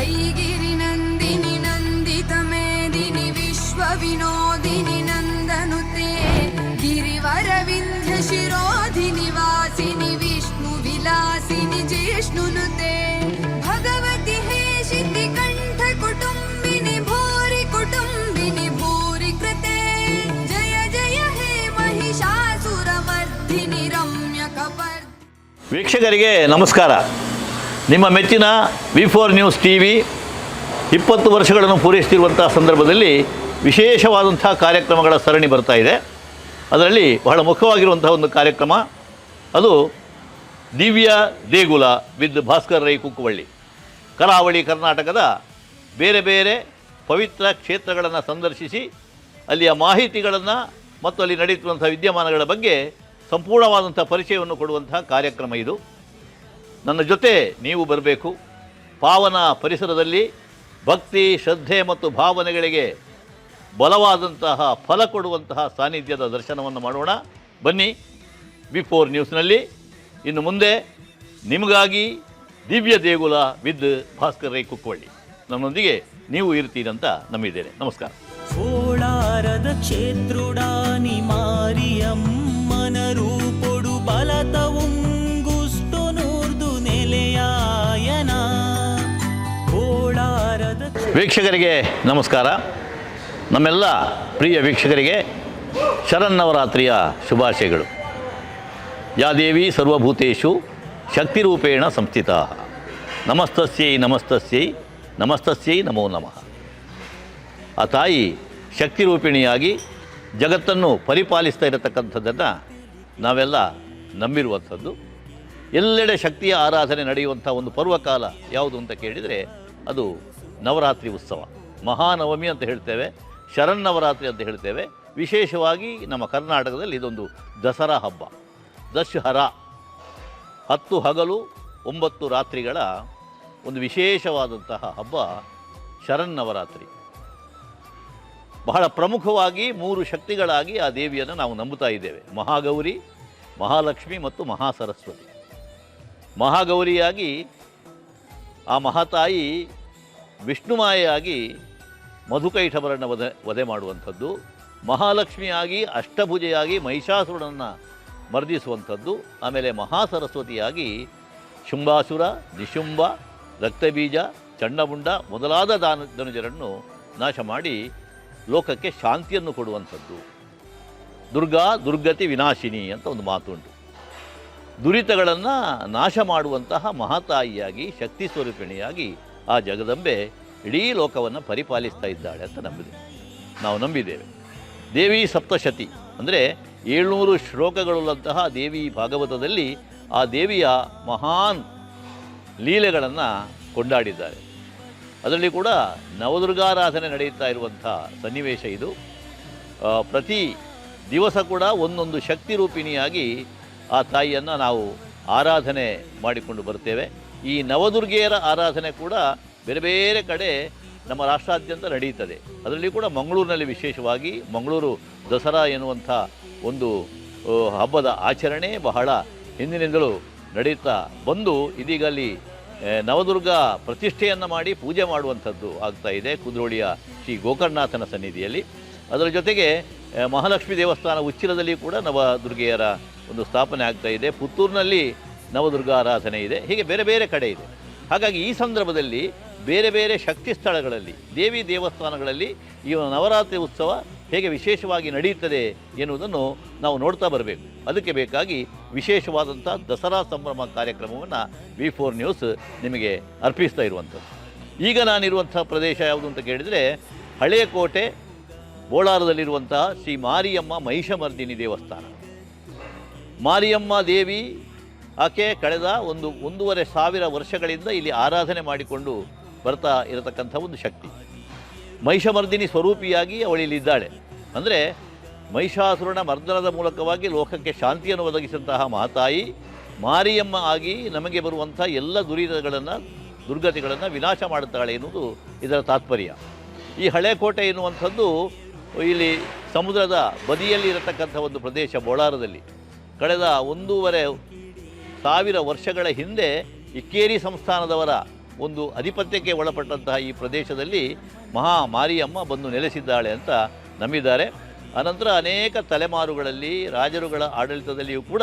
ऐगिरि नन्दिनि नन्दित मेदिनि विश्वविनोदिनि ವೀಕ್ಷಕರಿಗೆ ನಮಸ್ಕಾರ. ನಿಮ್ಮ ಮೆಚ್ಚಿನ V four news T V ಇಪ್ಪತ್ತು ವರ್ಷಗಳನ್ನು ಪೂರೈಸ್ತಿರುವಂಥ ಸಂದರ್ಭದಲ್ಲಿ ವಿಶೇಷವಾದಂಥ ಕಾರ್ಯಕ್ರಮಗಳ ಸರಣಿ ಬರ್ತಾ ಇದೆ. ಅದರಲ್ಲಿ ಬಹಳ ಮುಖ್ಯವಾಗಿರುವಂಥ ಒಂದು ಕಾರ್ಯಕ್ರಮ, ಅದು ದಿವ್ಯ ದೇಗುಲ ವಿದ್ ಭಾಸ್ಕರ್ ರೈ ಕುಕ್ಕುವಳ್ಳಿ. ಕರಾವಳಿ ಕರ್ನಾಟಕದ ಬೇರೆ ಬೇರೆ ಪವಿತ್ರ ಕ್ಷೇತ್ರಗಳನ್ನು ಸಂದರ್ಶಿಸಿ, ಅಲ್ಲಿಯ ಮಾಹಿತಿಗಳನ್ನು ಮತ್ತು ಅಲ್ಲಿ ನಡೆಯುತ್ತಿರುವಂಥ ವಿದ್ಯಮಾನಗಳ ಬಗ್ಗೆ ಸಂಪೂರ್ಣವಾದಂಥ ಪರಿಚಯವನ್ನು ಕೊಡುವಂತಹ ಕಾರ್ಯಕ್ರಮ ಇದು. ನನ್ನ ಜೊತೆ ನೀವು ಬರಬೇಕು. ಪಾವನ ಪರಿಸರದಲ್ಲಿ ಭಕ್ತಿ, ಶ್ರದ್ಧೆ ಮತ್ತು ಭಾವನೆಗಳಿಗೆ ಬಲವಾದಂತಹ ಫಲ ಕೊಡುವಂತಹ ಸಾನ್ನಿಧ್ಯದ ದರ್ಶನವನ್ನು ಮಾಡೋಣ. ಬನ್ನಿ ಬಿಫೋರ್ ನ್ಯೂಸ್ನಲ್ಲಿ. ಇನ್ನು ಮುಂದೆ ನಿಮಗಾಗಿ ದಿವ್ಯ ದೇಗುಲ ವಿದ್ ಭಾಸ್ಕರ್ ರೈ ಕುಕ್ಕೊಳ್ಳಿ. ನನ್ನೊಂದಿಗೆ ನೀವು ಇರ್ತೀರಂತ ನಂಬಿದ್ದೇನೆ. ನಮಸ್ಕಾರ. ಕೋಳಾರದ ಕ್ಷೇತ್ರುಡಾನಿ ಮಾರಿಯಮ್ಮನ ವೀಕ್ಷಕರಿಗೆ ನಮಸ್ಕಾರ. ನಮ್ಮೆಲ್ಲ ಪ್ರಿಯ ವೀಕ್ಷಕರಿಗೆ ಶರನ್ನವರಾತ್ರಿಯ ಶುಭಾಶಯಗಳು. ಯಾದೇವಿ ಸರ್ವಭೂತೇಶು ಶಕ್ತಿರೂಪೇಣ ಸಂಸ್ಥಿತ. ನಮಸ್ತಸ್ಯೈ ನಮಸ್ತಸ್ಯೈ ನಮಸ್ತಸ್ಯೈ ನಮೋ ನಮಃ. ಆ ತಾಯಿ ಶಕ್ತಿರೂಪಿಣಿಯಾಗಿ ಜಗತ್ತನ್ನು ಪರಿಪಾಲಿಸ್ತಾ ಇರತಕ್ಕಂಥದ್ದನ್ನು ನಾವೆಲ್ಲ ನಂಬಿರುವಂಥದ್ದು. ಎಲ್ಲೆಡೆ ಶಕ್ತಿಯ ಆರಾಧನೆ ನಡೆಯುವಂಥ ಒಂದು ಪರ್ವಕಾಲ ಯಾವುದು ಅಂತ ಕೇಳಿದರೆ ಅದು ನವರಾತ್ರಿ ಉತ್ಸವ. ಮಹಾನವಮಿ ಅಂತ ಹೇಳ್ತೇವೆ ಶರನ್ನವರಾತ್ರಿ ಅಂತ ಹೇಳ್ತೇವೆ. ವಿಶೇಷವಾಗಿ ನಮ್ಮ ಕರ್ನಾಟಕದಲ್ಲಿ ಇದೊಂದು ದಸರಾ ಹಬ್ಬ. ದಶಹರ ಹತ್ತು ಹಗಲು, ಒಂಬತ್ತು ರಾತ್ರಿಗಳ ಒಂದು ವಿಶೇಷವಾದಂತಹ ಹಬ್ಬ ಶರನ್ನವರಾತ್ರಿ ಬಹಳ ಪ್ರಮುಖವಾಗಿ ಮೂರು ಶಕ್ತಿಗಳಾಗಿ ಆ ದೇವಿಯನ್ನು ನಾವು ನಂಬುತ್ತಾ ಇದ್ದೇವೆ. ಮಹಾಗೌರಿ, ಮಹಾಲಕ್ಷ್ಮಿ ಮತ್ತು ಮಹಾಸರಸ್ವತಿ. ಮಹಾಗೌರಿಯಾಗಿ ಆ ಮಹಾತಾಯಿ ವಿಷ್ಣುಮಾಯೆಯಾಗಿ ಮಧುಕೈಠವರನ್ನು ವಧೆ ವಧೆ ಮಾಡುವಂಥದ್ದು, ಮಹಾಲಕ್ಷ್ಮಿಯಾಗಿ ಅಷ್ಟಭುಜೆಯಾಗಿ ಮಹಿಷಾಸುರನನ್ನು ಮರ್ದಿಸುವಂಥದ್ದು, ಆಮೇಲೆ ಮಹಾಸರಸ್ವತಿಯಾಗಿ ಶುಂಭಾಸುರ, ನಿಶುಂಭ, ರಕ್ತಬೀಜ, ಚಂಡಮುಂಡ ಮೊದಲಾದ ದಾನ, ಧನುಜರನ್ನು ನಾಶ ಮಾಡಿ ಲೋಕಕ್ಕೆ ಶಾಂತಿಯನ್ನು ಕೊಡುವಂಥದ್ದು. ದುರ್ಗಾ ದುರ್ಗತಿ ವಿನಾಶಿನಿ ಅಂತ ಒಂದು ಮಾತುಂಟು. ದುರಿತಗಳನ್ನು ನಾಶ ಮಾಡುವಂತಹ ಮಹಾತಾಯಿಯಾಗಿ, ಶಕ್ತಿ ಸ್ವರೂಪಿಣಿಯಾಗಿ ಆ ಜಗದಂಬೆ ಇಡೀ ಲೋಕವನ್ನು ಪರಿಪಾಲಿಸ್ತಾ ಇದ್ದಾಳೆ ಅಂತ ನಂಬಿದೆ. ನಾವು ನಂಬಿದ್ದೇವೆ. ದೇವಿ ಸಪ್ತಶತಿ ಅಂದರೆ ಏಳ್ನೂರು ಶ್ಲೋಕಗಳುಳ್ಳಂತಹ ದೇವಿ ಭಾಗವತದಲ್ಲಿ ಆ ದೇವಿಯ ಮಹಾನ್ ಲೀಲೆಗಳನ್ನು ಕೊಂಡಾಡಿದ್ದಾರೆ. ಅದರಲ್ಲಿ ಕೂಡ ನವದುರ್ಗಾರಾಧನೆ ನಡೆಯುತ್ತಾ ಇರುವಂಥ ಸನ್ನಿವೇಶ ಇದು. ಪ್ರತಿ ದಿವಸ ಕೂಡ ಒಂದೊಂದು ಶಕ್ತಿ ರೂಪಿಣಿಯಾಗಿ ಆ ತಾಯಿಯನ್ನು ನಾವು ಆರಾಧನೆ ಮಾಡಿಕೊಂಡು ಬರ್ತೇವೆ. ಈ ನವದುರ್ಗೆಯರ ಆರಾಧನೆ ಕೂಡ ಬೇರೆ ಬೇರೆ ಕಡೆ ನಮ್ಮ ರಾಷ್ಟ್ರಾದ್ಯಂತ ನಡೆಯುತ್ತದೆ. ಅದರಲ್ಲಿ ಕೂಡ ಮಂಗಳೂರಿನಲ್ಲಿ ವಿಶೇಷವಾಗಿ ಮಂಗಳೂರು ದಸರಾ ಎನ್ನುವಂಥ ಒಂದು ಹಬ್ಬದ ಆಚರಣೆ ಬಹಳ ಹಿಂದಿನಿಂದಲೂ ನಡೆಯುತ್ತಾ ಬಂದು ಇದೀಗ ಅಲ್ಲಿ ನವದುರ್ಗ ಪ್ರತಿಷ್ಠೆಯನ್ನು ಮಾಡಿ ಪೂಜೆ ಮಾಡುವಂಥದ್ದು ಆಗ್ತಾ ಇದೆ. ಕುದ್ರೋಳಿಯ ಶ್ರೀ ಗೋಕರ್ಣನಾಥನ ಸನ್ನಿಧಿಯಲ್ಲಿ. ಅದರ ಜೊತೆಗೆ ಮಹಾಲಕ್ಷ್ಮಿ ದೇವಸ್ಥಾನ ಉಚ್ಚಿಲದಲ್ಲಿ ಕೂಡ ನವದುರ್ಗೆಯರ ಒಂದು ಸ್ಥಾಪನೆ ಆಗ್ತಾ ಇದೆ. ಪುತ್ತೂರಿನಲ್ಲಿ ನವದುರ್ಗ ಆರಾಧನೆ ಇದೆ, ಹೀಗೆ ಬೇರೆ ಬೇರೆ ಕಡೆ ಇದೆ. ಹಾಗಾಗಿ ಈ ಸಂದರ್ಭದಲ್ಲಿ ಬೇರೆ ಬೇರೆ ಶಕ್ತಿ ಸ್ಥಳಗಳಲ್ಲಿ, ದೇವಿ ದೇವಸ್ಥಾನಗಳಲ್ಲಿ ಈ ನವರಾತ್ರಿ ಉತ್ಸವ ಹೇಗೆ ವಿಶೇಷವಾಗಿ ನಡೆಯುತ್ತದೆ ಎನ್ನುವುದನ್ನು ನಾವು ನೋಡ್ತಾ ಬರಬೇಕು. ಅದಕ್ಕೆ ಬೇಕಾಗಿ ವಿಶೇಷವಾದಂಥ ದಸರಾ ಸಂಭ್ರಮ ಕಾರ್ಯಕ್ರಮವನ್ನು ವಿ ಫೋರ್ ನ್ಯೂಸ್ ನಿಮಗೆ ಅರ್ಪಿಸ್ತಾ ಇರುವಂಥದ್ದು. ಈಗ ನಾನಿರುವಂಥ ಪ್ರದೇಶ ಯಾವುದು ಅಂತ ಕೇಳಿದರೆ ಹಳೆಯ ಕೋಟೆ, ಬೋಳಾರದಲ್ಲಿರುವಂತಹ ಶ್ರೀ ಮಾರಿಯಮ್ಮ ಮಹಿಷಮರ್ದಿನಿ ದೇವಸ್ಥಾನ. ಮಾರಿಯಮ್ಮ ದೇವಿ ಆಕೆ ಕಳೆದ ಒಂದು ಒಂದೂವರೆ ಸಾವಿರ ವರ್ಷಗಳಿಂದ ಇಲ್ಲಿ ಆರಾಧನೆ ಮಾಡಿಕೊಂಡು ಬರ್ತಾ ಇರತಕ್ಕಂಥ ಒಂದು ಶಕ್ತಿ. ಮಹಿಷಮರ್ದಿನಿ ಸ್ವರೂಪಿಯಾಗಿ ಅವಳಿಲ್ಲಿದ್ದಾಳೆ ಅಂದರೆ ಮಹಿಷಾಸುರನ ಮರ್ದನದ ಮೂಲಕವಾಗಿ ಲೋಕಕ್ಕೆ ಶಾಂತಿಯನ್ನು ಒದಗಿಸಿದಂತಹ ಮಹಾತಾಯಿ, ಮಾರಿಯಮ್ಮ ಆಗಿ ನಮಗೆ ಬರುವಂಥ ಎಲ್ಲ ದುರಿತಗಳನ್ನು ದುರ್ಗತಿಗಳನ್ನು ವಿನಾಶ ಮಾಡುತ್ತಾಳೆ ಎನ್ನುವುದು ಇದರ ತಾತ್ಪರ್ಯ. ಈ ಹಳೆ ಕೋಟೆ ಎನ್ನುವಂಥದ್ದು ಇಲ್ಲಿ ಸಮುದ್ರದ ಬದಿಯಲ್ಲಿ ಇರತಕ್ಕಂಥ ಒಂದು ಪ್ರದೇಶ, ಬೋಳಾರದಲ್ಲಿ. ಕಳೆದ ಒಂದೂವರೆ ಸಾವಿರ ವರ್ಷಗಳ ಹಿಂದೆ ಇಕ್ಕೇರಿ ಸಂಸ್ಥಾನದವರ ಒಂದು ಅಧಿಪತ್ಯಕ್ಕೆ ಒಳಪಟ್ಟಂತಹ ಈ ಪ್ರದೇಶದಲ್ಲಿ ಮಹಾ ಮಾರಿಯಮ್ಮ ಬಂದು ನೆಲೆಸಿದ್ದಾಳೆ ಅಂತ ನಂಬಿದ್ದಾರೆ. ಅನಂತರ ಅನೇಕ ತಲೆಮಾರುಗಳಲ್ಲಿ, ರಾಜರುಗಳ ಆಡಳಿತದಲ್ಲಿಯೂ ಕೂಡ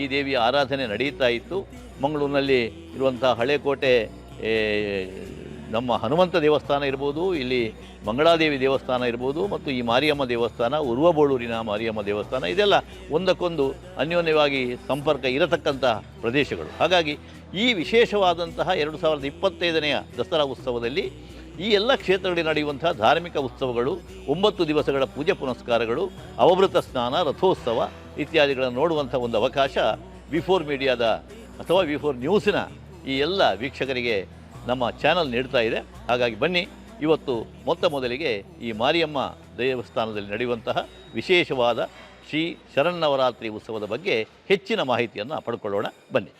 ಈ ದೇವಿಯ ಆರಾಧನೆ ನಡೆಯುತ್ತಾ ಇತ್ತು. ಮಂಗಳೂರಿನಲ್ಲಿ ಇರುವಂಥ ಹಳೆಕೋಟೆ ನಮ್ಮ ಹನುಮಂತ ದೇವಸ್ಥಾನ ಇರ್ಬೋದು, ಇಲ್ಲಿ ಮಂಗಳಾದೇವಿ ದೇವಸ್ಥಾನ ಇರ್ಬೋದು, ಮತ್ತು ಈ ಮಾರಿಯಮ್ಮ ದೇವಸ್ಥಾನ, ಉರ್ವಬೋಳೂರಿನ ಮಾರಿಯಮ್ಮ ದೇವಸ್ಥಾನ, ಇದೆಲ್ಲ ಒಂದಕ್ಕೊಂದು ಅನ್ಯೋನ್ಯವಾಗಿ ಸಂಪರ್ಕ ಇರತಕ್ಕಂತಹ ಪ್ರದೇಶಗಳು. ಹಾಗಾಗಿ ಈ ವಿಶೇಷವಾದಂತಹ ಎರಡು ಸಾವಿರದ ಇಪ್ಪತ್ತೈದನೆಯ ದಸರಾ ಉತ್ಸವದಲ್ಲಿ ಈ ಎಲ್ಲ ಕ್ಷೇತ್ರಗಳಲ್ಲಿ ನಡೆಯುವಂತಹ ಧಾರ್ಮಿಕ ಉತ್ಸವಗಳು, ಒಂಬತ್ತು ದಿವಸಗಳ ಪೂಜೆ ಪುನಸ್ಕಾರಗಳು ಅವಭೃತ ಸ್ನಾನ, ರಥೋತ್ಸವ ಇತ್ಯಾದಿಗಳನ್ನು ನೋಡುವಂಥ ಒಂದು ಅವಕಾಶ ವಿಫೋರ್ ಮೀಡಿಯಾದ ಅಥವಾ ವಿಫೋರ್ ನ್ಯೂಸಿನ ಈ ಎಲ್ಲ ವೀಕ್ಷಕರಿಗೆ ನಮ್ಮ ಚಾನಲ್ ನೀಡ್ತಾ ಇದೆ. ಹಾಗಾಗಿ ಬನ್ನಿ, ಇವತ್ತು ಮೊತ್ತ ಮೊದಲಿಗೆ ಈ ಮಾರಿಯಮ್ಮ ದೇವಸ್ಥಾನದಲ್ಲಿ ನಡೆಯುವಂತಹ ವಿಶೇಷವಾದ ಶ್ರೀ ಶರನ್ನವರಾತ್ರಿ ಉತ್ಸವದ ಬಗ್ಗೆ ಹೆಚ್ಚಿನ ಮಾಹಿತಿಯನ್ನು ಪಡ್ಕೊಳ್ಳೋಣ. ಬನ್ನಿ.